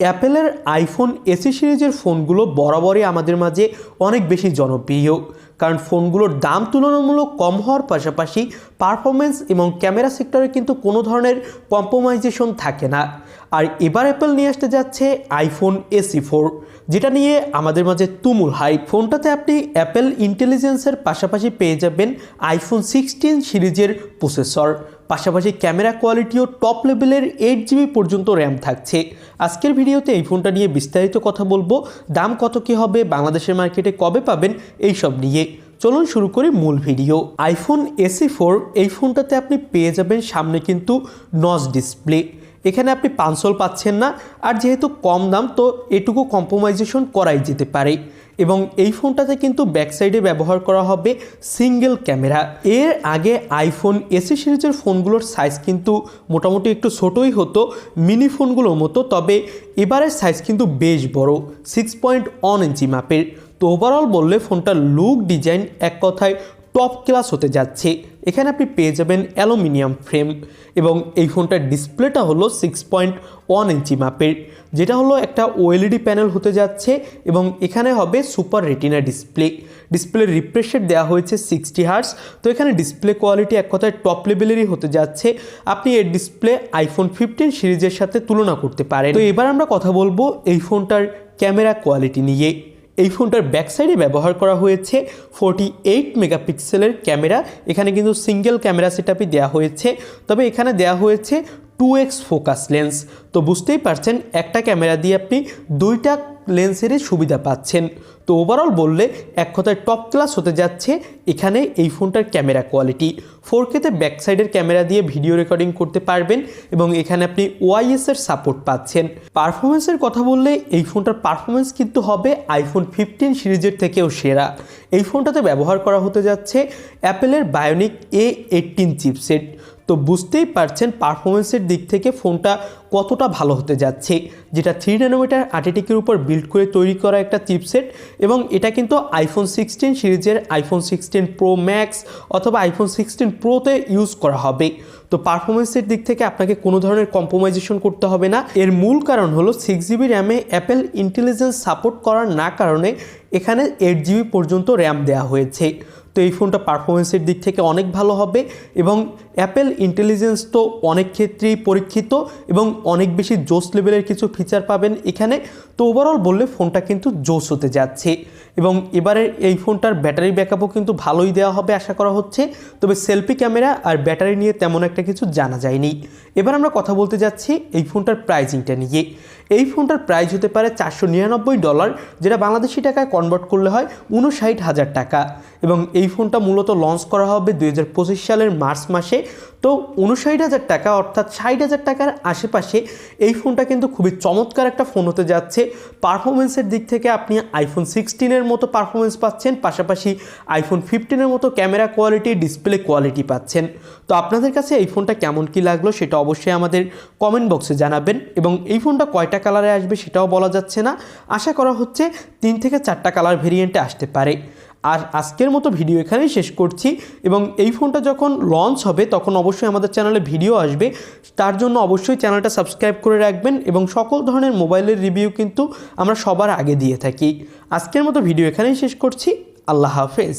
অ্যাপেলের iPhone AC সিরিজের ফোনগুলো বরাবরই আমাদের মাঝে অনেক বেশি জনপ্রিয়। কারণ ফোনগুলোর দাম তুলনামূলক কম হওয়ার পাশাপাশি পারফরমেন্স এবং ক্যামেরা সেক্টরে কিন্তু কোনো ধরনের কম্প্রোমাইজেশন থাকে না। আর এবার অ্যাপেল নিয়ে আসতে যাচ্ছে আইফোন এসি ফোর যেটা নিয়ে আমাদের মাঝে তুমুল হাই ফোনটাতে আপনি অ্যাপেল ইন্টেলিজেন্সের পাশাপাশি পেয়ে যাবেন আইফোন সিক্সটিন সিরিজের প্রসেসর পাশাপাশি ক্যামেরা কোয়ালিটিও টপ লেভেলের এইট জিবি পর্যন্ত র্যাম থাকছে। আজকের ভিডিওতে এই ফোনটা নিয়ে বিস্তারিত কথা বলব। দাম কত কী হবে, বাংলাদেশের মার্কেটে কবে পাবেন, এই সব নিয়ে। চলুন শুরু করি মূল ভিডিও। আইফোন এসি ফোর এই ফোনটাতে আপনি পেয়ে যাবেন সামনে কিন্তু নজ ডিসপ্লে এখানে আপনি পাঁচশোল পাচ্ছেন না, আর যেহেতু কম দাম, তো এটুকু কম্প্রোমাইজেশন করাই যেতে পারে। এবং এই ফোনটাতে কিন্তু ব্যাক সাইডে ব্যবহার করা হবে সিঙ্গেল ক্যামেরা। এর আগে আইফোন এসি সিরিজের ফোনগুলোর সাইজ কিন্তু মোটামুটি একটু ছোটোই হতো মিনি ফোনগুলোর মতো, তবে এবারের সাইজ কিন্তু বেশ বড় সিক্স পয়েন্ট ওয়ান ইঞ্চি মাপের। তো ওভারঅল বললে ফোনটার লুক ডিজাইন এক কথায় টপ ক্লাস হতে যাচ্ছে। এখানে আপনি পেয়ে যাবেন অ্যালুমিনিয়াম ফ্রেম এবং এই ফোনটার ডিসপ্লেটা হলো সিক্স পয়েন্ট ওয়ান ইঞ্চি মাপের, যেটা হলো একটা ওএলইডি প্যানেল হতে যাচ্ছে এবং এখানে হবে সুপার রেটিনা ডিসপ্লে। ডিসপ্লে রিফ্রেশের দেওয়া হয়েছে সিক্সটি হার্স তো এখানে ডিসপ্লে কোয়ালিটি এক কথায় টপ লেভেলেরই হতে যাচ্ছে। আপনি এর ডিসপ্লে আইফোন ফিফটিন সিরিজের সাথে তুলনা করতে পারেন। তো এবার আমরা কথা বলব এই ফোনটার ক্যামেরা কোয়ালিটি নিয়ে। এই ফোনটার ব্যাক সাইডে ব্যবহার করা হয়েছে ফোরটি এইট মেগাপিক্সেলের ক্যামেরা এখানে কিন্তু সিঙ্গেল ক্যামেরা সেটআপই দেওয়া হয়েছে। তবে এখানে দেওয়া হয়েছে টু এক্স ফোকাস লেন্স তো বুঝতেই পারছেন, একটা ক্যামেরা দিয়ে আপনি দুইটা লেন্সেরই সুবিধা পাচ্ছেন। তো ওভারঅল বললে এক কথায় টপ ক্লাস হতে যাচ্ছে এখানে এই ফোনটার ক্যামেরা কোয়ালিটি ফোর কেতে ব্যাক সাইডের ক্যামেরা দিয়ে ভিডিও রেকর্ডিং করতে পারবেন এবং এখানে আপনি ওয়াইএসের সাপোর্ট পাচ্ছেন। পারফরমেন্সের কথা বললে এই ফোনটার পারফরমেন্স কিন্তু হবে আইফোন ফিফটিন সিরিজের থেকেও সেরা। এই ফোনটাতে ব্যবহার করা হতে যাচ্ছে অ্যাপেলের বায়োনিক এ এইটিন চিপসেট তো বুঝতেই পারছেন পারফরমেন্সের দিক থেকে ফোনটা কতটা ভালো হতে যাচ্ছে। যেটা থ্রি ন্যানোমিটার আর্টিটিকের উপর বিল্ড করে তৈরি করা একটা চিপসেট এবং এটা কিন্তু আইফোন সিক্সটিন সিরিজের আইফোন সিক্সটিন প্রো ম্যাক্স অথবা আইফোন সিক্সটিন প্রোতে ইউজ করা হবে। তো পারফরমেন্সের দিক থেকে আপনাকে কোনো ধরনের কম্প্রোমাইজেশন করতে হবে না। এর মূল কারণ হলো সিক্স জিবি র্যামে অ্যাপেল ইন্টেলিজেন্স সাপোর্ট করার না কারণে এখানে এইট জিবি পর্যন্ত র্যাম দেওয়া হয়েছে। তো এই ফোনটা পারফরমেন্সের দিক থেকে অনেক ভালো হবে এবং অ্যাপেল ইন্টেলিজেন্স তো অনেক ক্ষেত্রেই পরীক্ষিত এবং অনেক বেশি জোস লেভেলের কিছু ফিচার পাবেন এখানে। তো ওভারঅল বললে ফোনটা কিন্তু জোস হতে যাচ্ছে এবং এবারে এই ফোনটার ব্যাটারি ব্যাকআপও কিন্তু ভালোই দেওয়া হবে আশা করা হচ্ছে। তবে সেলফি ক্যামেরা আর ব্যাটারি নিয়ে তেমন একটা কিছু জানা যায়নি। এবার আমরা কথা বলতে যাচ্ছি এই ফোনটার প্রাইজিংটা নিয়ে। এই ফোনটার প্রাইস হতে পারে চারশো নিরানব্বই ডলার যেটা বাংলাদেশি টাকায় কনভার্ট করলে হয় উনষাট হাজার টাকা। এবং এই ফোনটা মূলত লঞ্চ করা হবে দু হাজার পঁচিশ সালের মার্চ মাসে। তো উনষাট হাজার টাকা অর্থাৎ ষাট হাজার টাকার আশেপাশে এই ফোনটা কিন্তু খুবই চমৎকার একটা ফোন হতে যাচ্ছে। পারফরমেন্সের দিক থেকে আপনি আইফোন সিক্সটিনের মতো পারফরমেন্স পাচ্ছেন, পাশাপাশি আইফোন ফিফটিনের মতো ক্যামেরা কোয়ালিটি ডিসপ্লে কোয়ালিটি পাচ্ছেন। তো আপনাদের কাছে এই ফোনটা কেমন কি লাগল সেটা অবশ্যই আমাদের কমেন্ট বক্সে জানাবেন এবং এই ফোনটা কয়টা কালারে আসবে সেটাও বলা যাচ্ছে না। আশা করা হচ্ছে তিন থেকে চারটা কালার ভেরিয়েন্টে আসতে পারে। আর আজকের মতো ভিডিও এখানেই শেষ করছি এবং এই ফোনটা যখন লঞ্চ হবে, তখন অবশ্যই আমাদের চ্যানেলে ভিডিও আসবে। তার জন্য অবশ্যই চ্যানেলটা সাবস্ক্রাইব করে রাখবেন এবং সকল ধরনের মোবাইলের রিভিউ কিন্তু আমরা সবার আগে দিয়ে থাকি। আজকের মতো ভিডিও এখানেই শেষ করছি। আল্লাহ হাফেজ।